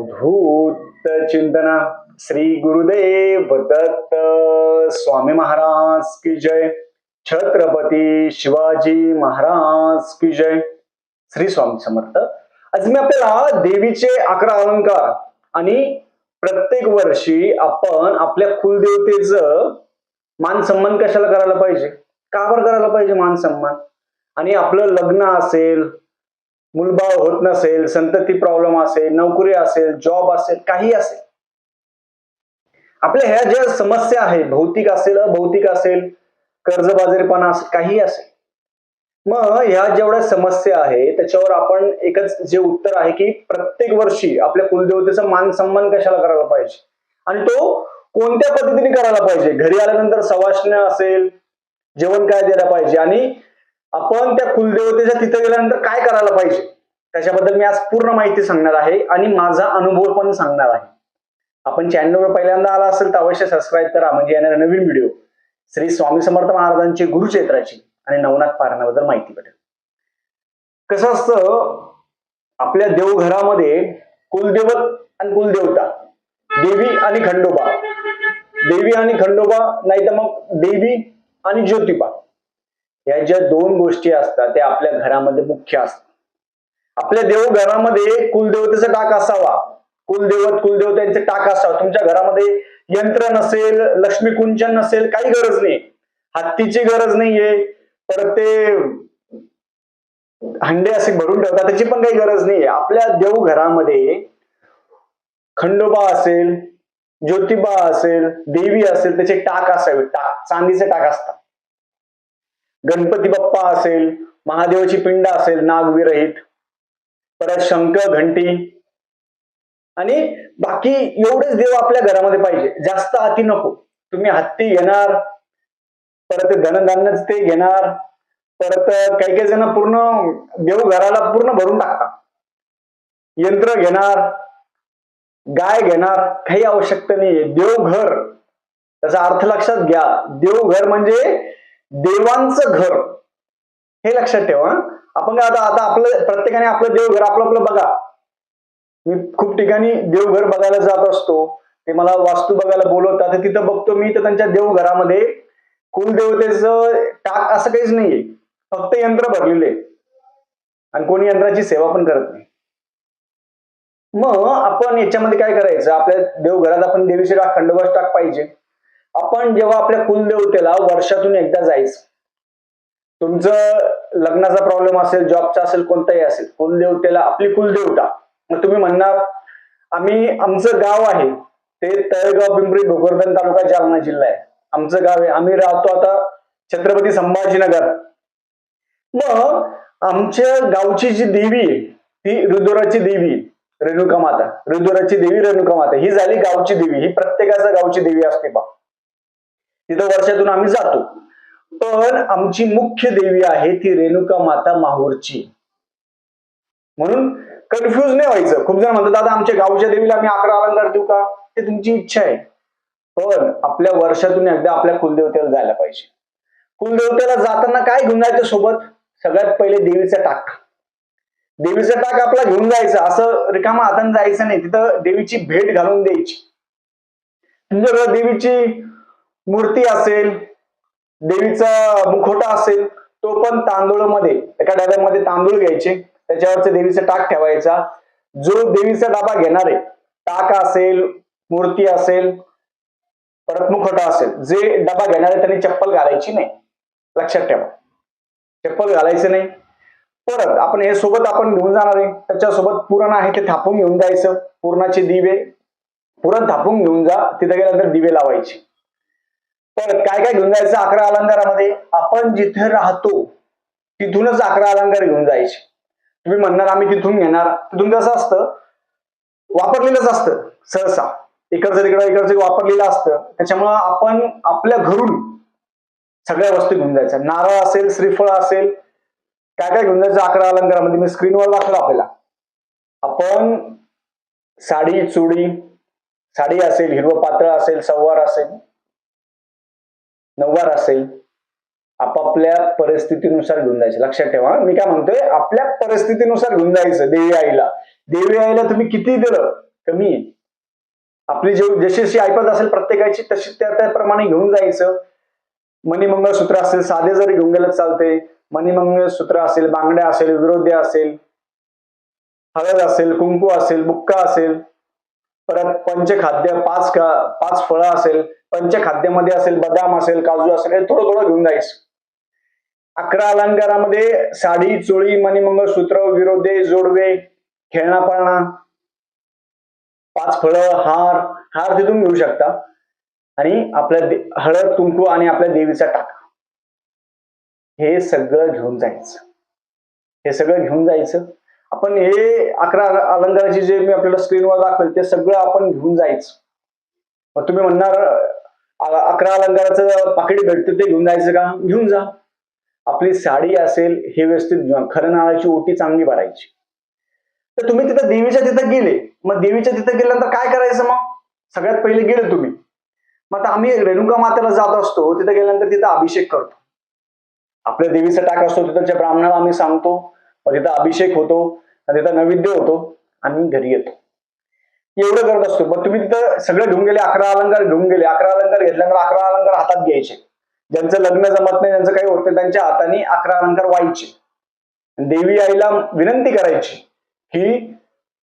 अवधूत चिंतना. श्री गुरुदेव दत्त स्वामी महाराज की जय. छत्रपती शिवाजी महाराज की जय. श्री स्वामी समर्थ. आज मी आपल्याला देवीचे अकरा अलंकार आणि प्रत्येक वर्षी आपण आपल्या कुलदेवतेचं मान सन्मान कशाला करायला पाहिजे? का बरं करायला पाहिजे मान सन्मान? आणि आपलं लग्न असेल मुलबाळ होत नसेल संतती प्रॉब्लेम असेल नोकरी असेल जॉब असेल काही असेल. आपल्या ह्या ज्या समस्या आहेत भौतिक असेल अभौतिक असेल कर्जबाजारीपणा असेल काही असेल. मग ह्या जेवढ्या समस्या आहे त्याच्यावर आपण एकच जे उत्तर आहे की प्रत्येक वर्षी आपल्या कुलदेवतेचा मान सन्मान कशाला करायला पाहिजे? आणि तो कोणत्या पद्धतीने करायला पाहिजे? घरी आल्यानंतर सवासण्य असेल जेवण काय द्यायला पाहिजे? आणि आपण त्या कुलदेवतेच्या तिथे गेल्यानंतर काय करायला पाहिजे? त्याच्याबद्दल मी आज पूर्ण माहिती सांगणार आहे आणि माझा अनुभव पण सांगणार आहे. आपण चॅनलवर पहिल्यांदा आला असेल तर अवश्य सबस्क्राईब करा म्हणजे येणारा नवीन व्हिडिओ श्री स्वामी समर्थ महाराजांची गुरुक्षेत्राची आणि नवनाथ पारणाबद्दल माहिती भेटेल. कसं असतं आपल्या देवघरामध्ये कुलदेवत आणि कुलदेवता देवी आणि खंडोबा. देवी आणि खंडोबा नाही तर मग देवी आणि ज्योतिबा. या ज्या दोन गोष्टी असतात त्या आपल्या घरामध्ये मुख्य असतात. आपल्या देवघरामध्ये कुलदेवतेचा टाक असावा. कुलदेवत कुलदेवतांचे टाक असावा. तुमच्या घरामध्ये यंत्र नसेल लक्ष्मी कुंचन नसेल काही गरज नाही. हत्तीची गरज नाहीये. परत ते हंडे असे भरून ठेवतात त्याची पण काही गरज नाहीये. आपल्या देवघरामध्ये खंडोबा असेल ज्योतिबा असेल देवी असेल त्याचे टाक असावे. टाक चांदीचे टाक असतात. गणपती बाप्पा असेल महादेवाची पिंड असेल नागविरहित परत शंख घंटी. आणि बाकी एवढेच देव आपल्या घरामध्ये पाहिजे. जास्त हाती नको. तुम्ही हत्ती घेणार परत धनधान्यच ते घेणार परत काही काही जण पूर्ण देव घराला पूर्ण भरून टाकतात. यंत्र घेणार गाय घेणार काही आवश्यकता नाहीये. देवघर त्याचा अर्थ लक्षात घ्या. देवघर म्हणजे देवांचं घर. हे लक्षात ठेवा आपण काय आता आता आपलं प्रत्येकाने आपलं देवघर आपलं आपलं बघा. मी खूप ठिकाणी देवघर बघायला जात असतो. ते मला वास्तू बघायला बोलवतात तिथं बघतो मी तर त्यांच्या देवघरामध्ये कुलदेवतेचं टाक असं काहीच नाहीये. फक्त यंत्र भरलेले आणि कोणी यंत्राची सेवा पण करत नाही. मग आपण याच्यामध्ये काय करायचं? आपल्या देवघरात आपण देवीचे टाक खंडोबाच टाक पाहिजे. आपण जेव्हा आपल्या कुलदेवतेला वर्षातून एकदा जायचं तुमचं लग्नाचा प्रॉब्लेम असेल जॉबचा असेल कोणताही असेल कुलदेवतेला आपली कुलदेवता. मग तुम्ही म्हणणार आम्ही आमचं गाव आहे ते तळेगाव पिंपरी भोकरदन तालुका जालना जिल्हा आहे. आमचं गाव आहे. आम्ही राहतो आता छत्रपती संभाजीनगर. मग आमच्या गावची जी देवी आहे ती रुद्राची देवी आहे. रेणुका माता. रुद्राची देवी रेणुका माता. ही झाली गावची देवी. ही प्रत्येकाचं गावची देवी असते बा. तिथं वर्षातून आम्ही जातो. पण आमची मुख्य देवी आहे ती रेणुका माता माहूरची. म्हणून कन्फ्युज नाही व्हायचं. खूप जण म्हणतात दादा आमच्या गावच्या देवीला आम्ही अकरा अलंकार देऊ का? ते तुमची इच्छा आहे. पण आपल्या वर्षातून एकदा आपल्या कुलदेवतेला जायला पाहिजे. कुलदेवतेला जाताना काय घेऊन जायचं सोबत? सगळ्यात पहिले देवीचा टाक. देवीचा टाक आपला घेऊन जायचं. असं रिकामा हाताने जायचं नाही. तिथं देवीची भेट घालून द्यायची. म्हणजे तुमच्याकडे देवीची मूर्ती असेल देवीचा मुखोटा असेल तो पण तांदूळमध्ये एका डब्यामध्ये तांदूळ घ्यायचे. त्याच्यावरचे देवीचा टाक ठेवायचा. जो देवीचा डबा घेणार आहे टाक असेल मूर्ती असेल परत मुखोटा असेल जे डबा घेणार आहे त्यांनी चप्पल घालायची नाही. लक्षात ठेवा. चप्पल घालायचं नाही. परत आपण हे सोबत आपण घेऊन जाणार आहे. त्याच्यासोबत पुरण आहे ते थापून घेऊन जायचं. पुरणाचे दिवे पुरण थापून घेऊन जा. तिथे गेल्यानंतर दिवे लावायचे. परत काय काय घेऊन जायचं अकरा अलंकारामध्ये? आपण जिथे राहतो तिथूनच अकरा अलंकार घेऊन जायचे. तुम्ही म्हणणार आम्ही तिथून घेणार. तिथून कसं असतं? वापरलेलंच असतं सहसा. इकडचं तिकडं इकडचं वापरलेलं असतं. त्याच्यामुळं आपण आपल्या घरून सगळ्या वस्तू घेऊन जायच्या. नारळ असेल श्रीफळ असेल काय काय घेऊन जायचं अकरा अलंकारामध्ये? मी स्क्रीनवर दाखवलं आपल्याला. आपण साडी चुडी साडी असेल हिरवं पातळ असेल सव्वार असेल नऊवार असेल आपापल्या परिस्थितीनुसार घेऊन जायचं. लक्षात ठेवा मी काय म्हणतोय आपल्या परिस्थितीनुसार घेऊन जायचं देवी आईला. देवी आईला तुम्ही किती दिलं? कमी. आपली जे जशी जशी ऐपत असेल प्रत्येकाची तशी त्या त्याप्रमाणे घेऊन जायचं. मनी मंगळसूत्र असेल साधे जरी घेऊन गेलं चालते मनी मंगळसूत्र असेल बांगड्या असेल विरोध्य असेल हळद असेल कुंकू असेल बुक्का असेल परत पंचखाद्य पाच का पाच फळं असेल पंचखाद्यामध्ये असेल बदाम असेल काजू असेल हे थोडं थोडं घेऊन जायचं. अकरा अलंकारामध्ये साडी चोळी मणिमंगळसूत्र विरोधे जोडवे खेळणा पळणा पाच फळं हार हार तिथून घेऊ शकता. आणि आपल्या हळद कुंकू आणि आपल्या देवीचा टाका. हे सगळं घेऊन जायचं. हे सगळं घेऊन जायचं. आपण हे अकरा अलंकाराची जे मी आपल्याला स्क्रीनवर दाखवेल ते सगळं आपण घेऊन जायचं. मग तुम्ही म्हणणार अकरा अलंकाराचं पाकिट भेटतं ते घेऊन जायचं का? घेऊन जा. आपली साडी असेल हे व्यवस्थित खरं नाळाची ओटी चांगली भरायची. तर तुम्ही तिथं देवीच्या तिथं गेले. मग देवीच्या तिथं गेल्यानंतर काय करायचं मग? सगळ्यात पहिले गेले तुम्ही. मग आता आम्ही रेणुका मातेला जात असतो तिथं गेल्यानंतर तिथं अभिषेक करतो. आपल्या देवीचा टाक असतो तिथच्या ब्राह्मणाला आम्ही सांगतो. मग तिथं अभिषेक होतो आणि तिथं नैवेद्य होतो आणि घरी येतो. एवढं करत असतो. मग तुम्ही तिथं सगळं घेऊन गेले अकरा अलंकार घेऊन गेले. अकरा अलंकार घेतल्यानंतर अकरा अलंकार हातात घ्यायचे. ज्यांचं लग्न जमत नाही ज्यांचं काही होत नाही त्यांच्या हाताने अकरा अलंकार व्हायचे. देवी आईला विनंती करायची की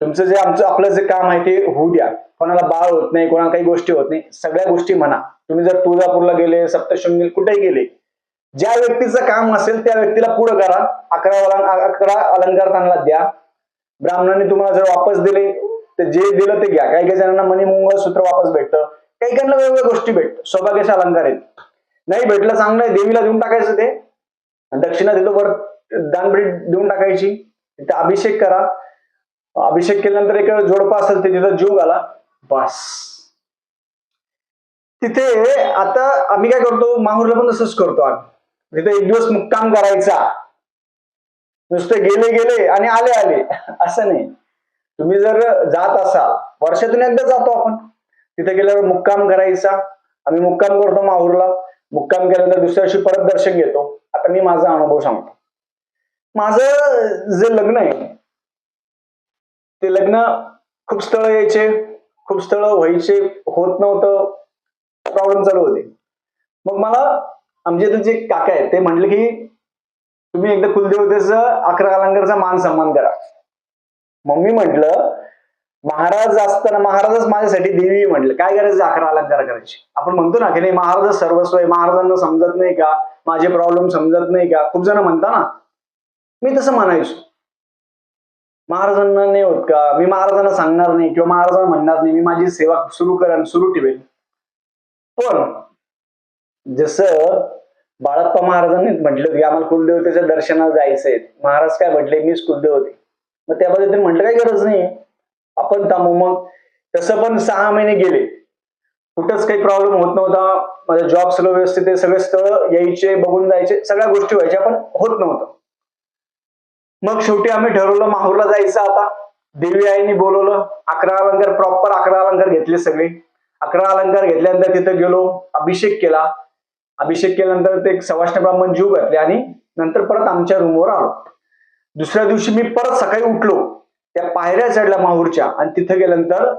तुमचं जे आमचं आपलं जे काम आहे ते होऊ द्या. कोणाला बाळ होत नाही कोणाला काही गोष्टी होत नाही सगळ्या गोष्टी म्हणा. तुम्ही जर तुळजापूरला गेले सप्तशृंगी कुठेही गेले ज्या व्यक्तीचं काम असेल त्या व्यक्तीला पुढं करा. अकरा अकरा अलंकार त्यांना द्या. ब्राह्मणांनी तुम्हाला जर वापस दिले तर जे दिलं ते घ्या. काही काही जणांना मनी मंगळसूत्र वापस भेटतं. काही काहींना वेगवेगळ्या गोष्टी भेटतं. सौभाग्याचे अलंकार आहेत. नाही भेटलं चांगलं आहे. देवीला देऊन टाकायचं ते. दक्षिणा देतो वर दानपेटी देऊन टाकायची. तिथे अभिषेक करा. अभिषेक केल्यानंतर एक जोडपा असेल ते तिथं जीव घाला. बस. तिथे आता आम्ही काय करतो? माहूरला पण तसंच करतो आम्ही. तिथे एक दिवस मुक्काम करायचा. नुसते गेले गेले आणि आले आले असं नाही. तुम्ही जर जात असाल वर्षातून एकदा जातो आपण. तिथे गेल्यावर मुक्काम करायचा. आम्ही मुक्काम करतो माहूरला. मुक्काम केल्यानंतर दुसऱ्या दिवशी परत दर्शन घेतो. आता मी माझा अनुभव सांगतो. माझं जे लग्न आहे ते लग्न खूप स्थळ यायचे. खूप स्थळ व्हायचे. होत नव्हतं. प्रॉब्लेम चालू होते. मग मला आमचे इथे जे काका आहेत ते म्हणले की तुम्ही एकदा कुलदेवतेचं अकरा अलंकारचा मान सन्मान करा. मम्मी म्हटलं महाराज असताना महाराजच माझ्यासाठी देवी म्हटलं. काय करायचं अकरा अलंकार करायची? आपण म्हणतो ना की नाही महाराज सर्वस्व आहे महाराजांना समजत नाही का? माझे प्रॉब्लेम समजत नाही का? खूप जण म्हणता ना. मी तसं म्हणायचो. महाराजांना नाही होत का? मी महाराजांना सांगणार नाही किंवा महाराजांना म्हणणार नाही. मी माझी सेवा सुरू करेन सुरू ठेवेन. पण जसं बाळप्पा महाराजांनी म्हटलं की आम्हाला कुलदेवतेच्या दर्शनाला जायचंय. महाराज काय म्हटले? मीच कुलदेवते. मग त्या पद्धतीने म्हटलं काही गरज नाही. आपण थांबू. मग तसं पण सहा महिने गेले. कुठंच काही प्रॉब्लेम होत नव्हता. माझं जॉब सगळं व्यवस्थित आहे. सगळे स्थळ यायचे बघून जायचे. सगळ्या गोष्टी व्हायच्या पण होत नव्हतं. मग शेवटी आम्ही ठरवलं माहूरला जायचं आता. देवी आईने बोलवलं. अकरा अलंकार प्रॉपर अकरा अलंकार घेतले सगळे. अकरा अलंकार घेतल्यानंतर तिथं गेलो. अभिषेक केला. अभिषेक केल्यानंतर ते सवाष्ण ब्राह्मण जीव घातले आणि नंतर परत आमच्या रूमवर आलो. दुसऱ्या दिवशी मी परत सकाळी उठलो त्या पायऱ्या चढल्या माहूरच्या आणि तिथं गेल्यानंतर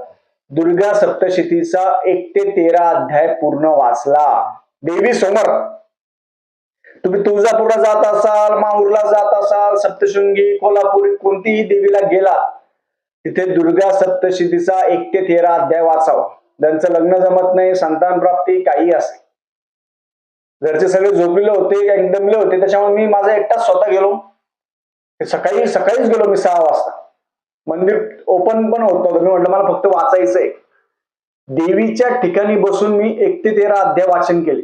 दुर्गा सप्तशतीचा एक ते तेरा अध्याय पूर्ण वाचला. देवी समोर तुम्ही तुळजापूरला जात असाल माहूरला जात असाल सप्तशृंगी कोल्हापूर कोणतीही देवीला गेला तिथे दुर्गा सप्तशतीचा एक ते तेरा अध्याय वाचावा. ज्यांचं लग्न जमत नाही संतान प्राप्ती काही असेल घरचे सगळे झोपलेले होते एकदमले होते त्याच्यामुळे मी माझा एकटाच स्वतः गेलो. सकाळी सकाळीच गेलो मी सहा वाजता. मंदिर ओपन पण होत नव्हतं. मी म्हटलं मला फक्त वाचायचंय. देवीच्या ठिकाणी बसून मी एक ते तेरा अध्याय वाचन केले.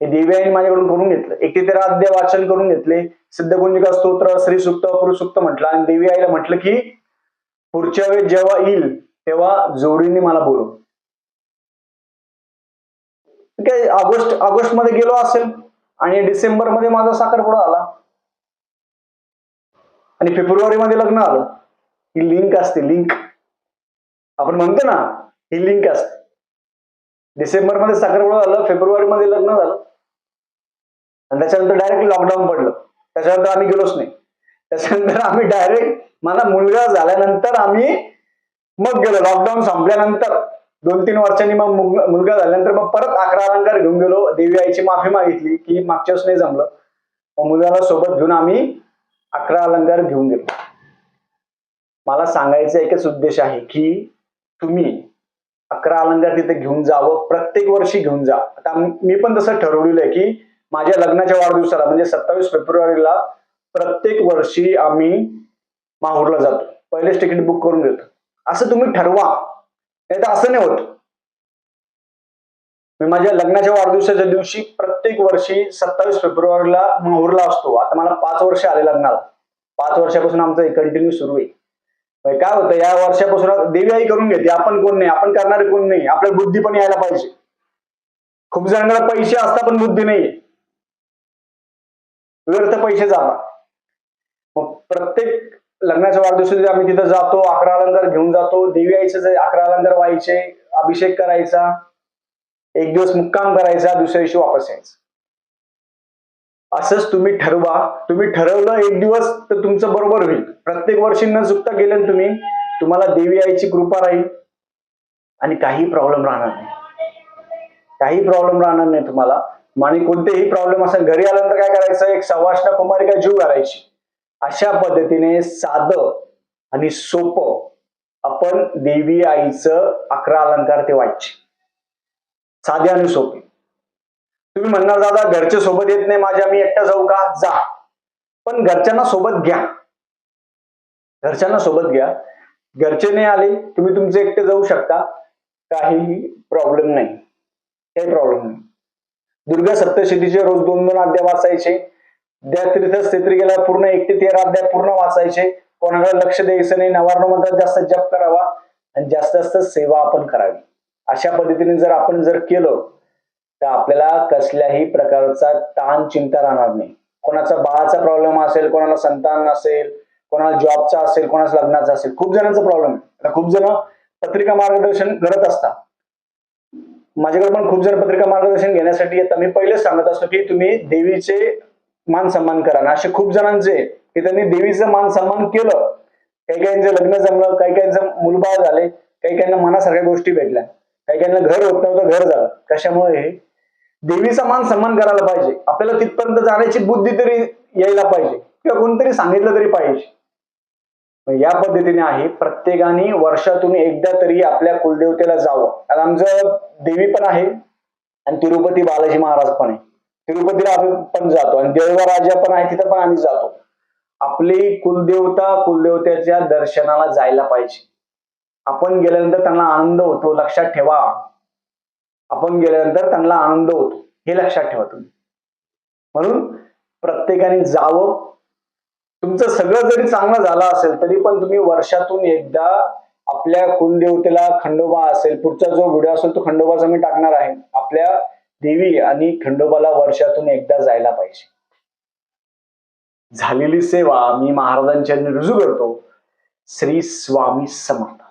हे देवी आईने माझ्याकडून करून घेतलं. एक ते तेरा अध्याय वाचन करून घेतले. सिद्धगुंजिका स्तोत्र श्री सुक्त सुक्त म्हटलं. आणि देवी आईला म्हटलं की पुढच्या वेळेस जेव्हा येईल तेव्हा जोडीने मला बोलव. काय ऑगस्ट ऑगस्टमध्ये गेलो असेल. आणि डिसेंबरमध्ये माझा साखरपुडा आला आणि फेब्रुवारी मध्ये लग्न आलं. ही लिंक असते लिंक आपण म्हणतो ना ही लिंक असते. डिसेंबरमध्ये साखरपुडा झालं फेब्रुवारी मध्ये लग्न झालं. आणि त्याच्यानंतर डायरेक्ट लॉकडाऊन पडलं. त्याच्यानंतर आम्ही गेलोच नाही. त्याच्यानंतर आम्ही डायरेक्ट मला मुलगा झाल्यानंतर आम्ही मग गेलो. लॉकडाऊन संपल्यानंतर दोन तीन वर्षांनी मग मुलगा झाल्यानंतर मग परत अकरा अलंकार घेऊन गेलो. देवी आईची माफी मागितली की मागच्या वेळेस नाही जमलं. मग मुलाला सोबत घेऊन आम्ही अकरा अलंकार घेऊन गेलो. मला सांगायचा एकच उद्देश आहे की तुम्ही अकरा अलंकार तिथे घेऊन जावं प्रत्येक वर्षी घेऊन जा. आता मी पण तसं ठरवलेलं आहे की माझ्या लग्नाच्या वाढदिवसाला म्हणजे सत्तावीस फेब्रुवारीला प्रत्येक वर्षी आम्ही माहूरला जातो. पहिलेच तिकीट बुक करून घेतो असं तुम्ही ठरवा. नाही तर असं नाही होत. मी माझ्या लग्नाच्या वाढदिवसाच्या दिवशी प्रत्येक वर्षी सत्तावीस फेब्रुवारीला माहूरला असतो. आता मला पाच वर्ष आले लग्नाला. पाच वर्षापासून आमचं कंटिन्यू सुरू आहे. काय होतं या वर्षापासून देवी आई करून घेते. आपण कोण नाही? आपण करणारे कोण नाही? आपल्या बुद्धी पण यायला पाहिजे. खूप जणांना पैसे असता पण बुद्धी नाहीये व्यर्थ पैसे जाणार मग प्रत्येक लग्नाच्या वाढदिवशी आम्ही तिथं जातो अकरा अलंकार घेऊन जातो. देवी आईचे अकरा अलंकार व्हायचे अभिषेक करायचा. एक दिवस मुक्काम करायचा दुसऱ्या दिवशी वापस यायचं. असंच तुम्ही ठरवा. तुम्ही ठरवलं एक दिवस तर तुमचं बरोबर होईल. प्रत्येक वर्षी न चुकता गेलं तुम्ही तुम्हाला देवी आईची कृपा राहील. आणि काही प्रॉब्लेम राहणार नाही. काही प्रॉब्लेम राहणार नाही तुम्हाला. आणि कोणतेही प्रॉब्लेम असेल घरी आल्यानंतर काय करायचं? एक सवाष्ण कुमारिका जीव करायची अशा पद्धतीने साधं आणि सोपं आपण देवी आईचं अकरा अलंकार ते व्हायचे साधे आणि सोपे. तुम्ही म्हणणार दादा घरचे सोबत येत नाही माझ्या मी एकटा जाऊ का? जा. पण घरच्यांना सोबत घ्या. घरच्यांना सोबत घ्या. घरचे नाही आले तुम्ही तुमचे एकटे जाऊ शकता. काही प्रॉब्लेम नाही. काही प्रॉब्लेम नाही. दुर्गा सप्तशतीचे रोज दोन दोन अध्याय वाचायचे. द्या तीर्थ स्थित्री गेला पूर्ण एक ते तेरा अध्याय पूर्ण वाचायचे. कोणाला लक्ष द्यायचं नाही. नवार्ण मंत्रात जास्त जप करावा. आणि जास्त जास्त सेवा आपण करावी. अशा पद्धतीने जर आपण जर केलं तर आपल्याला कसल्याही प्रकारचा ताण चिंता राहणार नाही. कोणाचा बाळाचा प्रॉब्लेम असेल कोणाला संतान असेल कोणाला जॉबचा असेल कोणाला लग्नाचा असेल खूप जणांचा प्रॉब्लेम आहे. आता खूप जण पत्रिका मार्गदर्शन करत असतात. माझ्याकडे पण खूप जण पत्रिका मार्गदर्शन घेण्यासाठी येतात. मी पहिलेच सांगत असतो की तुम्ही देवीचे मान सन्मान करा. ना असे खूप जणांचे की त्यांनी देवीचं मान सन्मान केलं. काही काहींचं लग्न जमलं काही काहींचं मुलबाळ झाले काही काहींना मनासारख्या गोष्टी भेटल्या. काही काहींना घर होत नव्हतं घर झालं. कशामुळे हे? देवीचा मान सन्मान करायला पाहिजे. आपल्याला तिथपर्यंत जाण्याची बुद्धी तरी यायला पाहिजे. किंवा कोणतरी सांगितलं तरी पाहिजे. या पद्धतीने आहे प्रत्येकाने वर्षातून एकदा तरी आपल्या कुलदेवतेला जावं. आणि आमचं देवी पण आहे आणि तिरुपती बालाजी महाराज पण आहे. तिरुपतीला आम्ही पण जातो आणि देवळा राजा पण आहे तिथं पण आम्ही जातो. आपली कुलदेवता कुलदेवतेच्या दर्शनाला जायला पाहिजे. आपण गेल्यानंतर त्यांना आनंद होतो लक्षात ठेवा. आपण गेल्यानंतर त्यांना आनंद होतो हे लक्षात ठेवा तुम्ही. म्हणून प्रत्येकाने जावं. तुमचं सगळं जरी चांगलं झालं असेल तरी पण तुम्ही वर्षातून एकदा आपल्या कुलदेवतेला खंडोबा असेल पुढचा जो व्हिडिओ असेल तो खंडोबाचा मी टाकणार आहे. आपल्या देवी आणि खंडोबाला वर्षातून एकदा जायला पाहिजे. झालेली सेवा मी महाराजांच्या रुजू करतो. श्री स्वामी समर्थ.